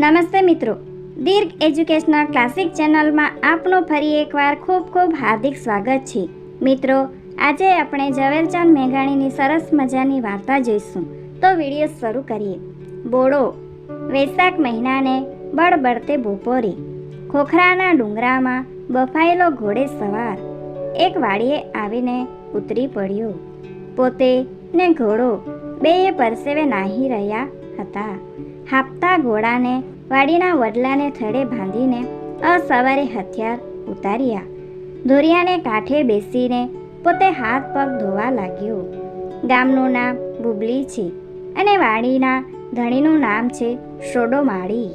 નમસ્તે મિત્રો. દીર્ઘ educational classic ચેનલમાં આપનું ફરી એકવાર ખૂબ ખૂબ હાર્દિક સ્વાગત છે. મિત્રો, આજે આપણે ઝવેરચંદ મેઘાણીની સરસ મજાની વાર્તા જોઈશું. તો વીડિયો શરૂ કરીએ. બોડો, વૈશાખ મહિનાને બળબડતે બપોરે. ખોખરાના ડુંગરામાં બફાયેલો ઘોડે સવાર. એક વાડીએ આવીને ઉતરી પડ્યો. પોતે ને ઘોડો બેય પરસેવે નાહી રહ્યા હતા. હાપતા ઘોડાને વાડીના વડલાને થડે બાંધીને અસવારે હથિયાર ઉતાર્યા. ધોરિયાને કાંઠે બેસીને પોતે હાથ પગ ધોવા લાગ્યો. ગામનું નામ બુબલી છે અને વાડીના ધણીનું નામ છે શોડો માળી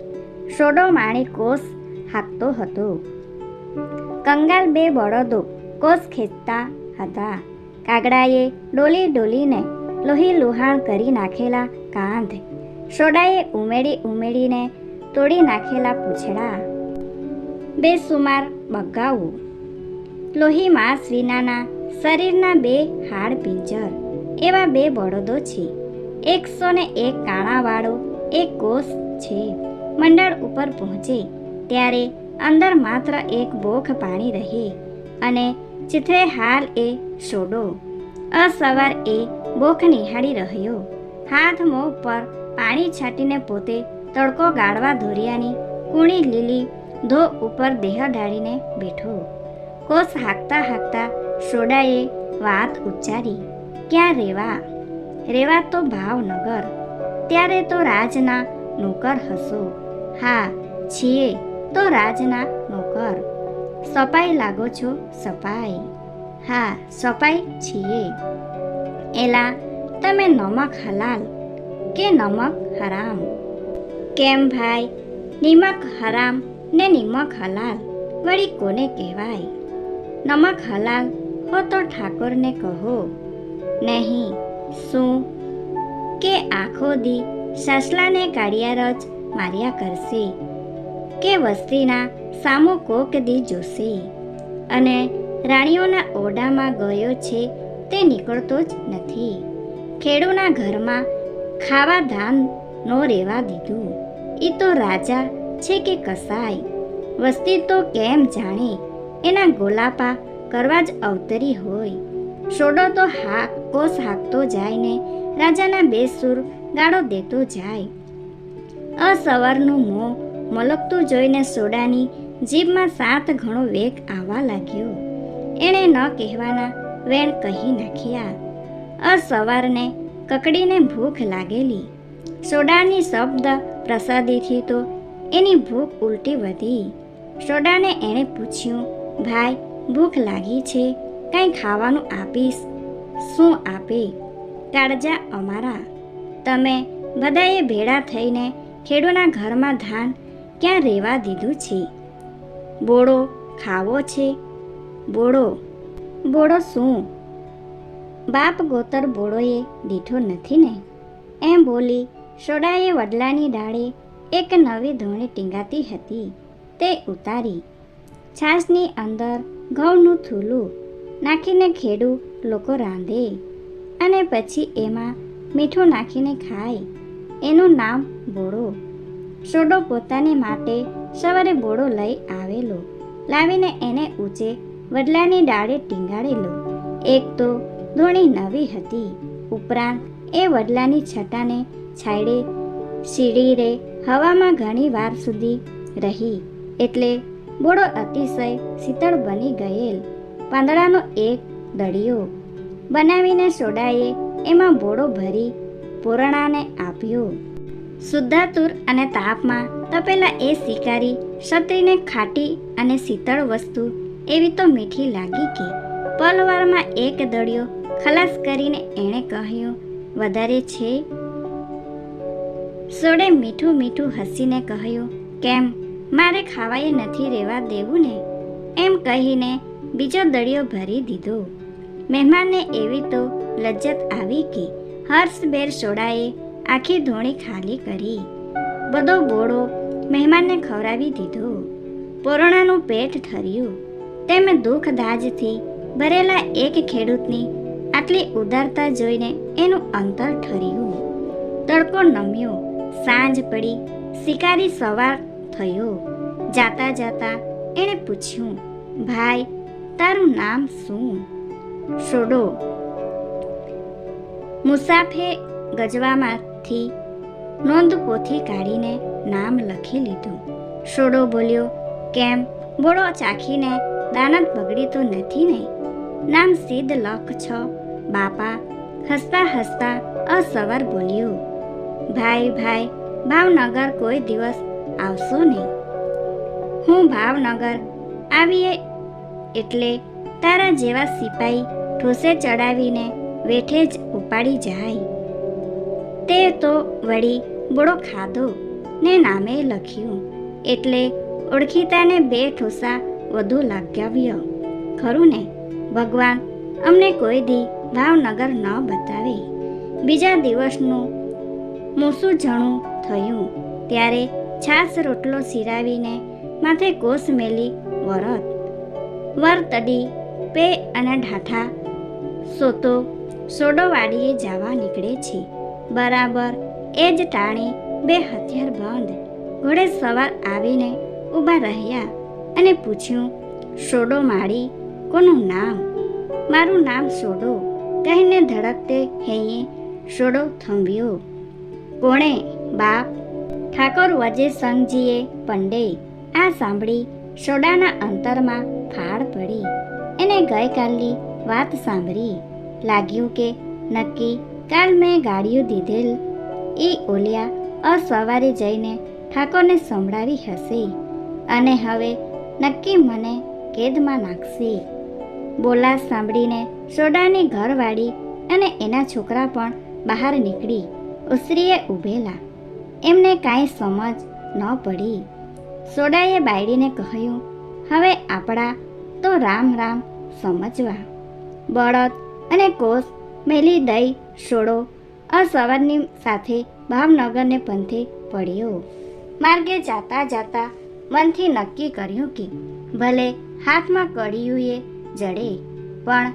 શોડો માળી કોસ હાંકતો હતો. કંગાલ બે બળદો કોસ ખેંચતા હતા. કાગડાએ ડોલી ડોલીને લોહી લુહાણ કરી નાખેલા કાંધ. સોડાએ ઉમેડી ઉમેડીને તોડી નાખેલા પૂંછડા. બે સુમાર બગાવો લોહી માંસ વિનાના શરીરના બે હાડ પિંજર. એવા બે બળદો છે. એકસો ને એક કાણાવાળો એક કોષ છે. મંડળ ઉપર પહોંચે. ત્યારે અંદર માત્ર એક બોખ પાણી રહે અને ચિત્રે હાલ એ સોડો અસવાર એ બોખ નિહાળી રહ્યો. હાથ મોં પર પાણી છાંટીને પોતે તડકો ગાળવા ધોરિયાની કૂણી લીલી ધો ઉપર દેહ ડાળીને બેઠો. કોસ હાંકતા હાંકતા સોડાએ વાત ઉચ્ચારી, ક્યાં રેવા? રેવા તો ભાવનગર. ત્યારે તો રાજના નોકર હશો. હા, છીએ, તો રાજના નોકર. સપાઈ લાગો છો સપાઈ હા સપાઈ છીએ. એલા, તમે નમક હલાલ કે નમક હરામ? કેમ ભાઈ? નિમક હરામ ને નિમક હલાલ, વળી કોને કહેવાય? નમક હલાલ હો તો ઠાકોરને કહો. નહીં, શું? કે આખો દી સાસલાને કાઢ્યા રજ માર્યા કરશે, કે વસ્તીના સામો કોક દી જોશે. અને રાણીઓના ઓરડામાં ગયો છે તે નીકળતો જ નથી. ખેડૂના ઘરમાં ખાવા ધાન નો રેવા દીધું. એ તો રાજા છે કે કસાય વસ્તી તો કેમ જાણે? એના ગોલાપા કરવા જ અવતરી હોય. સોડો તો હાક કોસ હાકતો જાય ને રાજાના બે સુર ગાળો દેતો જાય. અસવારનું મોં મલકતું જોઈને સોડાની જીભમાં સાત ઘણો વેગ આવવા લાગ્યો. એણે ન કહેવાના વેણ કહી નાખ્યા. અસવારને કકડીને ભૂખ લાગેલી. સોડાની શબ્દ પ્રસાદીથી તો એની ભૂખ ઉલટી વધી. સોડાને એણે પૂછ્યું, ભાઈ, ભૂખ લાગી છે, કંઈ ખાવાનું આપીશ? શું આપે? કાળજા અમારા. તમે બધાએ ભેળા થઈને ખેડૂના ઘરમાં ધાન ક્યાં રહેવા દીધું છે? બોડો ખાવો છે? બોડો બોડો શું? બાપ ગોતર બોડોએ દીઠો નથી ને? એમ બોલી સોડાએ વડલાની ડાળે એક નવી ધોણી ટીંગાતી હતી. તે ઉતારી. છાશની અંદર ઘઉંનું થૂલું નાખીને ખેડું લોકો રાંધે અને પછી એમાં મીઠું નાખીને ખાય. એનું નામ બોડો સોડો પોતાને માટે સવારે બોડો લઈ આવેલો. લાવીને એને ઊંચે વડલાની ડાળે ટીંગાડેલો. એક તો ધોણી નવી હતી. ઉપરાંત એ વડલાની છટાને છાયડે શીડી રે હવામાં ઘણી વાર સુધી રહી. એટલે બોડો અતિશય શીતળ બની ગયેલ. પાંદડાનો એક દડિયો બનાવીને સોડાએ એમાં બોડો ભરી પૂરણાને આપ્યો. શુદ્ધાતુર અને તાપમાં તપેલા એ શિકારી ક્ષત્રિને ખાટી અને શીતળ વસ્તુ એવી તો મીઠી લાગી કે પલવારમાં એક દડિયો ખલાસ કરીને એણે કહ્યું, વધારે છે સોડે મીઠું મીઠું હસીને કહ્યું, કેમ? મારે ખાવાય નથી રહેવા દેવું ને? એમ કહીને બીજો દળિયો ભરી દીધો. મહેમાનને એવી તો લજ્જત આવી કે હર્ષભેર સોડાએ આખી ધોણી ખાલી કરી. બધો બોડો મહેમાનને ખવડાવી દીધો. પોરણાનું પેટ ઠર્યું. તેમ દુઃખ દાજથી ભરેલા એક ખેડૂતની આટલી ઉદારતા જોઈને એનું અંતર ઠર્યું. તડકો નમ્યો. સાંજ પડી શિકારી સવાર થયો. જાતા જાતા એણે પૂછ્યું, ભાઈ, તારું નામ શું? શોડો મુસાફે ગજવામાંથી નોંધ પોથી કાઢીને નામ લખી લીધું. શોડો બોલ્યો, કેમ? બોળો ચાખીને દાનત બગડી તો નથી ને? નામ સિદ્ધ લખ છ. બાપા હસતા હસતા અસવાર બોલ્યો ભાઈ ભાઈ, ભાવનગર કોઈ દિવસ આવશો નહીં. હું ભાવનગર આવીએ એટલે તારા જેવા સિપાઈ ઠોસે ચડાવીને વેઠે જ ઉપાડી જાય. તે તો વળી બોડો ખાધો ને નામે લખ્યું એટલે ઓળખીતાને બે ઠોસા વધુ લાગ્યાવ્યો. ખરું ને? ભગવાન અમને કોઈ દી ભાવનગર ન બતાવે. બીજા દિવસનું મૂસું જણું થયું. ત્યારે છાસ રોટલો સિરાવીને માથે કોસ મેલી વરત. વર તડી પે અને ઢાઠા સોતો સોડોવાડીએ જવા નીકળે છે. બરાબર એ જ ટાણી બે હથિયાર બંધ. ઘોડે સવાર આવીને ઊભા રહ્યા અને પૂછ્યું, સોડો માળી, કોનું નામ? મારું નામ સોડો. કહીને ધડકતે હૈયે સોડો થંભ્યો. કોણે બાપ ઠાકોર વજે સંઘજીએ પંડે. આ સાંભળી સોડાના અંતરમાં ફાળ પડી. એને ગઈકાલની વાત સાંભળી. લાગ્યું કે નક્કી કાલ મેં ગાડીઓ દીધેલ. એ ઓલિયા અસવારે જઈને ઠાકોરને સંભળાવી હશે. અને હવે નક્કી મને કેદમાં નાખશે. બોલા સાંભળીને સોડાની ઘરવાળી અને એના છોકરા પણ બહાર નીકળી. ઉસરીએ ઊભેલા એમને કાંઈ સમજ ન પડી. સોડાએ બાયડીને કહ્યું, હવે આપણા તો રામ રામ સમજવા. બળદ અને કોસ, મેલી દઈ, સોડો. અસવારની સાથે ભાવનગરને પંથે પડ્યો. માર્ગે જાતા જાતા મનથી નક્કી કર્યું કે ભલે હાથમાં કડિયુંએ જડે, પણ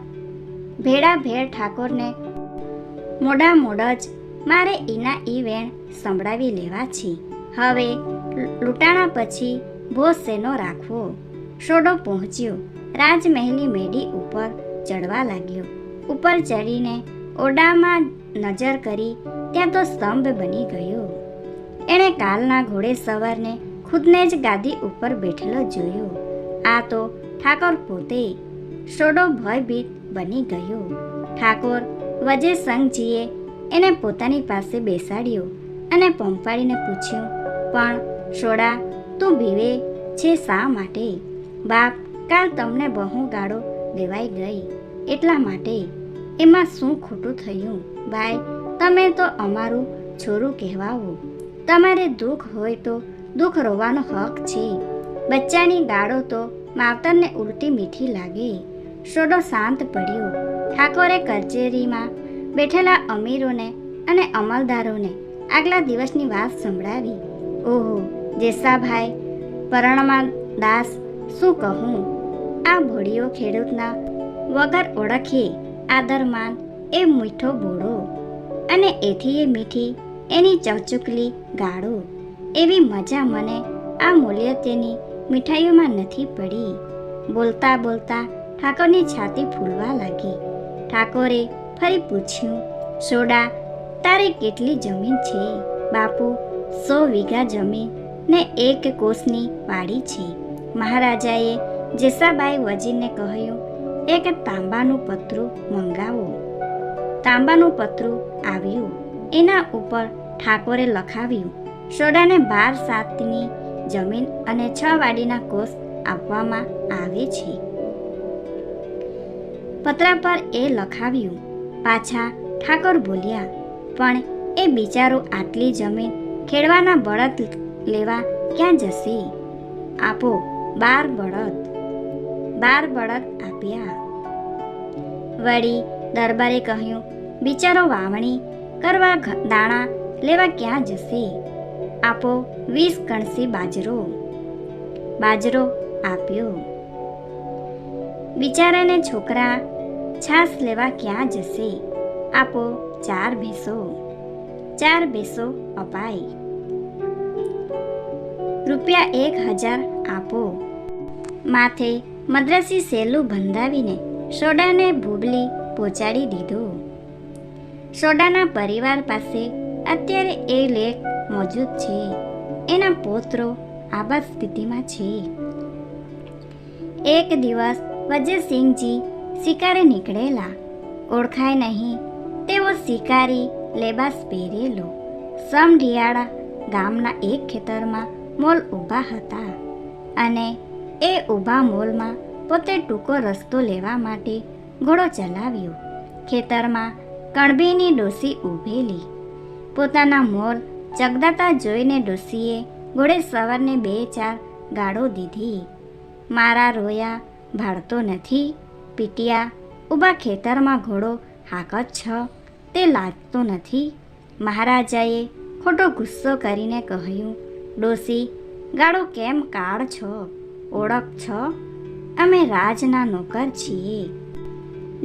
ભેડા ભેડ ઠાકોરને મોડા મોડા જ મારે એના એ વેણ સંભળાવી લેવા છે. હવે લૂંટાણા પછી ભો શેનો રાખવો. સોડો પહોંચ્યો. રાજમહેલની મેડી ઉપર ચડવા લાગ્યો. ઉપર ચડીને ઓરડામાં નજર કરી ત્યાં તો સ્તંભ બની ગયો. એણે કાલના ઘોડે સવારને ખુદને જ ગાદી ઉપર બેઠેલો જોયો. આ તો ઠાકોર પોતે સોડો ભયભીત બની ગયો. ઠાકોર વજે સંઘજીએ એને પોતાની પાસે બેસાડ્યો અને પંપાડીને પૂછ્યું, પણ સોડા, તું ભીવે છે શા માટે? બાપ, કાલ તમને બહુ ગાળો દેવાઈ ગઈ, એટલા માટે. એમાં શું ખોટું થયું? ભાઈ, તમે તો અમારું છોરું કહેવાવો તમારે દુઃખ હોય તો દુઃખ રોવાનો હક છે. બચ્ચાની ગાળો તો માવતરને ઉલટી મીઠી લાગે. સોડો શાંત પડ્યો. ઠાકોરે કચેરીમાં બેઠેલા અમીરોને અને અમલદારોને આગલા દિવસની વાત સંભળાવી. ઓહો જેસાભાઈ પરણમાં દાસ, શું કહું? આ ભોળીઓ ખેડૂતના વગર ઓળખીએ આદરમાન એ મીઠો બોળો અને એથી એ મીઠી, એની ચકચુકલી ગાળો. એવી મજા મને આ મૂલ્ય તેની મીઠાઈઓમાં નથી પડી. બોલતા બોલતા ઠાકોરની છાતી ફૂલવા લાગી. ઠાકોરે ફરી પૂછ્યું, સોડા, તારે કેટલી જમીન છે? બાપુ, સો વીઘા જમીન ને એક કોષની વાડી છે. મહારાજાએ જેસાબાઈ વજીરને કહ્યું, એક તાંબાનું પતરું મંગાવો. તાંબાનું પતરું આવ્યું, એના ઉપર ઠાકોરે લખાવ્યું, સોડાને બાર સાતની જમીન અને છ વાડીના કોષ આપવામાં આવે છે. પતરા પર એ લખાવ્યું પાછા ઠાકોર બોલ્યા, પણ એ બિચારો આટલી જમીન ખેડવાના બળદ લેવા ક્યાં જશે? આપો બાર બળદ. બાર બળદ આપ્યા. વળી દરબારે કહ્યું, બિચારો વાવણી કરવા દાણા લેવા ક્યાં જશે? આપો વીસ કણસી બાજરો. બાજરો આપ્યો. બિચારાને છોકરા છાસ લેવા ક્યાં જશે? આપો ચાર બેસો ચાર બેસો અપાય રૂપિયા એક હજાર આપો. માથે મદ્રાસી સેલું બંધાવીને સોડાને ભૂબલી પહોંચાડી દીધું. સોડાના પરિવાર પાસે અત્યારે એ લેખ મોજૂદ છે. એના પોત્રો આબાદ સ્થિતિમાં છે. એક દિવસ વજયસિંહજી શિકારે નીકળેલા. ઓળખાય નહીં. તેવો શિકારી લેબાસ પહેરેલો. સમઢિયાળા ગામના એક ખેતરમાં મોલ ઊભા હતા અને એ ઊભા મોલમાં પોતે ટૂંકો રસ્તો લેવા માટે ઘોડો ચલાવ્યો. ખેતરમાં કણબીની ડોસી ઊભેલી. પોતાના મોલ ચગદાતા જોઈને ડોસીએ ઘોડે સવારને બે ચાર ગાળો દીધી. મારા રોયા ભાળતો નથી. પીટિયા, ઊભા ખેતરમાં ઘોડો હાકત છ. તે લાગતો નથી. મહારાજાએ ખોટો ગુસ્સો કરીને કહ્યું, ડોસી, ગાળો કેમ કાળ છો? ઓળખ છો? અમે રાજના નોકર છીએ.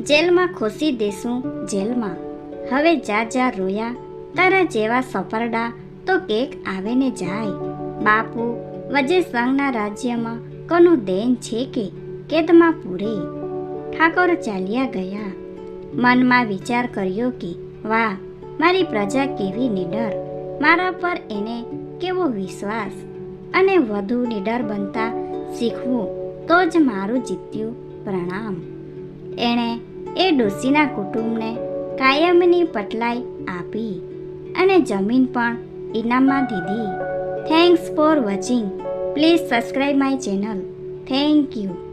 જેલમાં ખોસી દેશું જેલમાં. હવે જા જા રોયા. તારા જેવા સફરડા તો કેક આવે ને જાય. બાપુ, વજે સંઘના રાજ્યમાં કોનું દેન છે કે? કેદમાં પૂરે. ઠાકોર ચાલ્યા ગયા. મનમાં વિચાર કર્યો કે, વાહ, મારી પ્રજા કેવી નિડર. મારા પર એને કેવો વિશ્વાસ. અને વધુ નિડર બનતા શીખવું તો જ મારું જીત્યું પ્રણામ. એણે એ ડોસીના કુટુંબને કાયમની પટલાઈ આપી અને જમીન પણ ઇનામમાં દીધી. Thanks for watching please subscribe my channel thank you